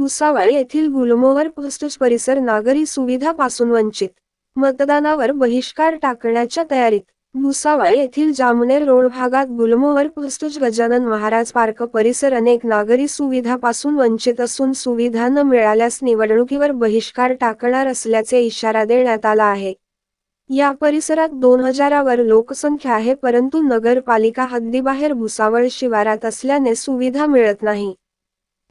भुसावळ येथील गुलमोहर पोस्टच परिसर नागरी सुविधापासून वंचित. मतदानावर बहिष्कार टाकण्याच्या तयारीत भुसावळ येथील जामनेर रोड भागात गुलमोहर पोस्टच गजानन महाराज पार्क परिसर अनेक नागरी सुविधापासून वंचित असून सुविधा न मिळाल्यास निवडणुकीवर बहिष्कार टाकणार असल्याचे इशारा देण्यात आला आहे. या परिसरात दोन हजारावर लोकसंख्या आहे परंतु नगरपालिका हद्दीबाहेर भुसावळ शिवारात असल्याने सुविधा मिळत नाही.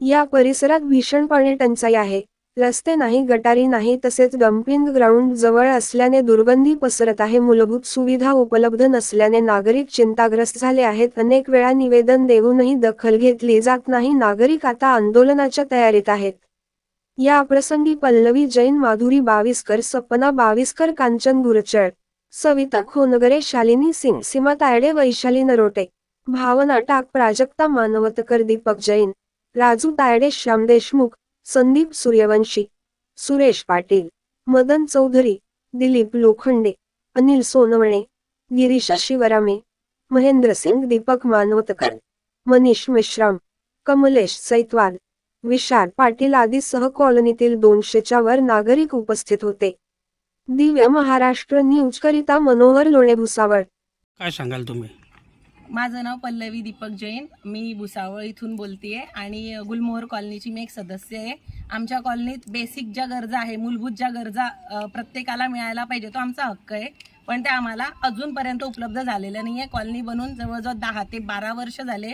या परिसरात भीषण पाणी टंचाई आहे. रस्ते नाही गटारी नाही तसेच डम्पिंग ग्राउंड जवळ असल्याने दुर्गंधी पसरत आहे. मूलभूत सुविधा उपलब्ध नसल्याने नागरिक चिंताग्रस्त झाले आहेत. अनेक वेळा निवेदन देऊनही दखल घेतली जात नाही. नागरिक आता आंदोलनाच्या तयारीत आहेत. या प्रसंगी पल्लवी जैन माधुरी बाविस्कर सपना बाविस्कर कांचन गुरचळ सविता खोनगरे शालिनी सिंग सीमा तायडे वैशाली नरोटे भावना टाक प्राजक्ता मानवतकर दीपक जैन राजू तायडे श्याम देशमुख संदीप सूर्यवंशी सुरेश पाटील मदन चौधरी दिलीप लोखंडे अनिल सोनवणे गिरीशा शिवरामे महेंद्र सिंग दीपक मानवतकर मनीष मेश्राम कमलेश सैतवाल विशाल पाटील आदी सह कॉलनीतील दोनशेच्या वर नागरिक उपस्थित होते. दिव्य महाराष्ट्र न्यूज करिता मनोहर लोणे भुसावळ काय सांगाल तुम्ही? माझं नाव पल्लवी दीपक जैन. मी भुसावळ इथून बोलतेय आणि गुलमोहर कॉलनीची मी एक सदस्य आहे. आमच्या कॉलनीत बेसिक ज्या गरजा आहे मूलभूत ज्या गरजा प्रत्येकाला मिळायला पाहिजे तो आमचा हक्क आहे. पण ते आम्हाला अजूनपर्यंत उपलब्ध झालेलं नाही आहे कॉलनी बनून जवळजवळ दहा ते बारा वर्ष झाले.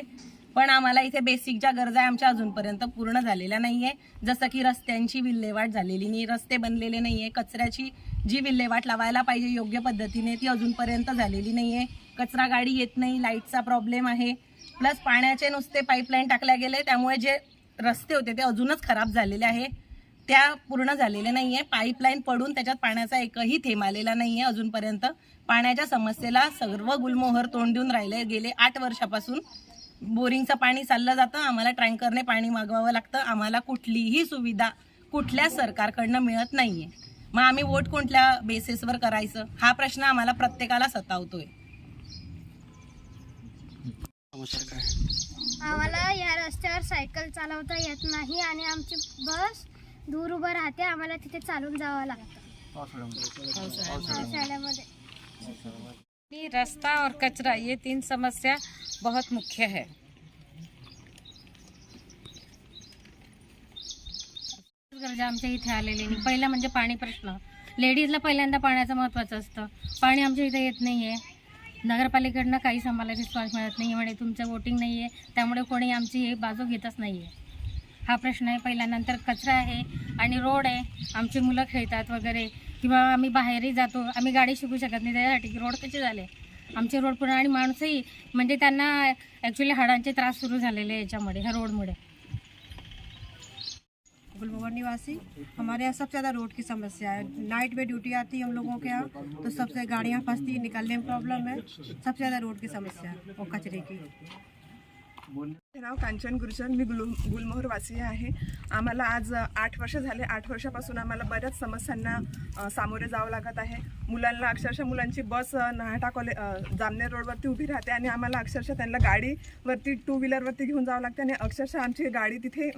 पण आम्हाला इथे बेसिक ज्या गरजा आहे आमच्या अजूनपर्यंत पूर्ण झालेल्या नाही आहे जसं की रस्त्यांची विल्हेवाट झालेली नाही रस्ते बनलेले नाही आहे कचऱ्याची जी विल्हेवाट लावायला पाहिजे योग्य पद्धतीने ती अजूनपर्यंत झालेली नाही आहे कचरा गाडी येत नाही लाईटचा प्रॉब्लेम आहे. प्लस पाण्याचे नुसते पाईपलाईन टाकल्या गेले त्यामुळे जे रस्ते होते ते अजूनच खराब झालेले आहे. त्या पूर्ण झालेल्या नाही आहे पाईपलाईन पडून त्याच्यात पाण्याचा एकही थेंब आलेला नाही आहे अजूनपर्यंत. पाण्याच्या समस्येला सर्व गुलमोहर तोंड देऊन राहिले गेले आठ वर्षापासून. बोरिंगचं पाणी चाललं जातं आम्हाला टँकरने पाणी मागवावं लागतं आम्हाला कुठलीही सुविधा कुठल्या सरकारकडनं मिळत नाही आहे मग आम्ही वोट कोणत्या बेसिसवर करायचं? हा प्रश्न आम्हाला प्रत्येकाला सतावतोय. आम्हाला या रस्त्यावर सायकल चालवता येत नाही आणि आमची बस दूर उभं राहते. आम्हाला तिथे चालून जावं लागतं. पावसाळ्यामध्ये. रास्ता और कचरा ये तीन समस्या बहुत मुख्य है. गरजा आमच्या इथे आलेली नाही पहिला म्हणजे पाणी प्रश्न. लेडीजला पहिल्यांदा पाण्याचं महत्त्वाचं असतं. पाणी आमच्या इथे येत नाही आहे नगरपालिकेकडनं काहीच आम्हाला रिस्पॉन्स मिळत नाही म्हणे तुमचं वोटिंग नाही आहे त्यामुळे कोणी आमची हे बाजू घेतच नाही आहे हा प्रश्न आहे. पहिल्यानंतर कचरा आहे आणि रोड आहे. आमची मुलं खेळतात वगैरे. किंवा आम्ही बाहेरही जातो. आम्ही गाडी शिकू शकत नाही. त्याच्यासाठी की रोड कसे झाले? आमचे रोड पूर्ण आणि माणसंही म्हणजे त्यांना ॲक्च्युली हाडांचे त्रास सुरू झालेले याच्यामुळे ह्या रोडमुळे गुलमोहर निवासी, हमारे यहाँ सबसे ज़्यादा रोड की समस्या है। नाइट में ड्यूटी आती है हम लोगों के यहाँ तो सबसे गाड़ियाँ फंसती निकलने में प्रॉब्लम है। सबसे ज़्यादा रोड की समस्या है और कचरे की। नाव कांचन गुरुचर मी गुल गुलमोहर वासी आहे. आम्हाला आज आठ वर्ष झाले. आठ वर्षापासून आम्हाला बऱ्याच समस्यांना सामोरे जावं लागत आहे. मुलांना अक्षरशः मुलांची बस नहाटा नाहटा कॉले जामनेर रोडवरती उभी राहते आणि आम्हाला अक्षरशः त्यांना गाडीवरती टू व्हीलरवरती घेऊन जावं लागते आणि अक्षरशः आमची गाडी तिथे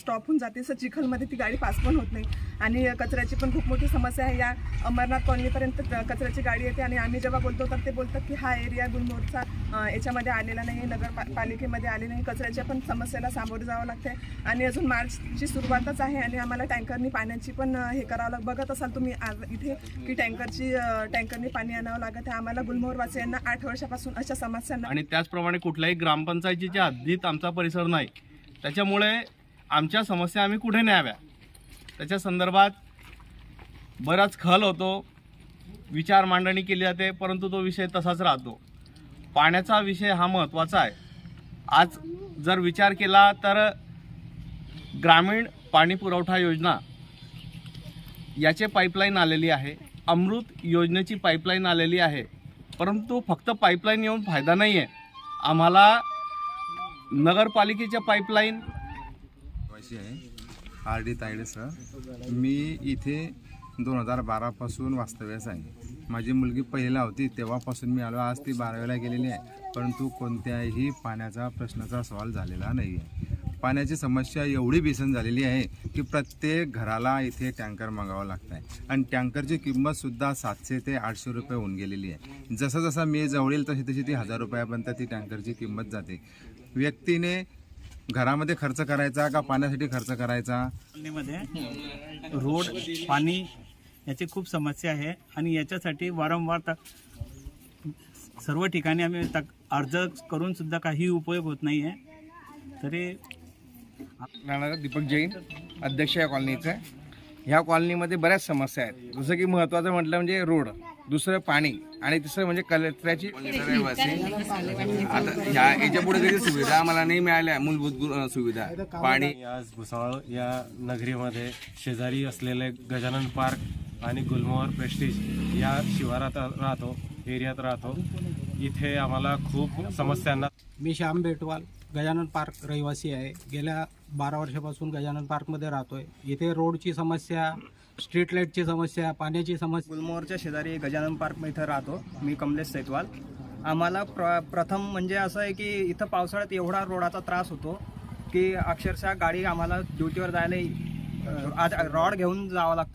स्टॉप होऊन जाते. असं चिखलमध्ये ती गाडी पास पण होत नाही. आणि कचऱ्याची पण खूप मोठी समस्या आहे. या अमरनाथ कॉलनीपर्यंत कचऱ्याची गाडी येते आणि आम्ही जेव्हा बोलतो तर ते बोलतात की हा एरिया गुलमोहरचा याच्यामध्ये आलेला नाही नगरपालिकेमध्ये आले नाही. कचऱ्याच्या पण समस्येला सामोरे जावं लागते आणि अजून मार्चची सुरुवातच आहे आणि आम्हाला टँकरनी पाण्याची पण हे करावं लाग बघत असाल तुम्ही इथे की टँकरची टँकरनी पाणी आणावं लागत आहे. आम्हाला गुलमोहरवासियांना आठ वर्षापासून अशा समस्यांना आणि त्याचप्रमाणे कुठल्याही ग्रामपंचायतीच्या हद्दीत आमचा परिसर नाही. त्याच्यामुळे आमच्या समस्या आम्ही कुठे न्याव्या? त्याच्या संदर्भात बराच खल होतो. विचार मांडणी केली जाते परंतु तो विषय तसाच राहतो. पाण्याचा विषय हा महत्त्वाचा आहे. आज जर विचार केला तर ग्रामीण पाणी पुरवठा योजना याचे पाईपलाईन आलेली आहे. अमृत योजनेची पाईपलाईन आलेली आहे. परंतु फक्त पाईपलाईन येऊन फायदा नाही आहे आम्हाला नगरपालिकेच्या पाईपलाईन आहे. आर डी तायडेसह मी इथे दोन हजार बारापासून वास्तव्यास आहे. माझी मुलगी पहिला होती तेव्हापासून मी आलो. आज ती बारावीला गेलेली आहे. परंतु कोणत्याही पाण्याचा प्रश्नाचा सवाल झालेला नाही आहे पाण्याची समस्या एवढी भीषण झालेली आहे की प्रत्येक घराला इथे टँकर मागावं लागत आहे आणि टँकरची किंमतसुद्धा सातशे ते आठशे रुपये होऊन गेलेली आहे. जसं जसं मी जवळील तशी तशी ती हजार रुपयापर्यंत ती टँकरची किंमत जाते. व्यक्तीने घरामध्ये खर्च करायचा का पाण्यासाठी खर्च करायचा? रोड पाणी याची खूप समस्या आहे आणि याच्यासाठी वारंवार तक सर्व ठिकाणी आम्ही तक अर्ज करून सुद्धा काही उपयोग होत नाही आहे. तरी राहणार दीपक जैन अध्यक्ष या कॉलनीचा. आहे ह्या कॉलनीमध्ये बऱ्याच समस्या आहेत. जसं की महत्त्वाचं म्हटलं म्हणजे रोड दुसरं पाणी आणि तिसरं म्हणजे कचऱ्याची आता ह्या याच्यापुढे कधी सुविधा आम्हाला नाही मिळाल्या. मूलभूत सुविधा. पाणी. आज भुसावळ या नगरीमध्ये शेजारी असलेले गजानन पार्क आणि गुलमोहर प्रेस्टिज या शिवारात राहतो एरियात राहतो. इथे आम्हाला खूप समस्यांना मी श्याम बेटवाल गजानन पार्क रहिवासी आहे. गेल्या बारा वर्षापासून गजानन पार्कमध्ये राहतोय. इथे रोडची समस्या स्ट्रीट लाईटची समस्या पाण्याची समस्या गुलमोहरच्या शेजारी गजानन पार्क इथं राहतो मी कमलेश सैतवाल. आम्हाला प्र प्रथम म्हणजे असं आहे की इथं पावसाळ्यात एवढा रोडाचा त्रास होतो की अक्षरशः गाडी आम्हाला ड्युटीवर जायला आज रॉड घेऊन जावं लागतं.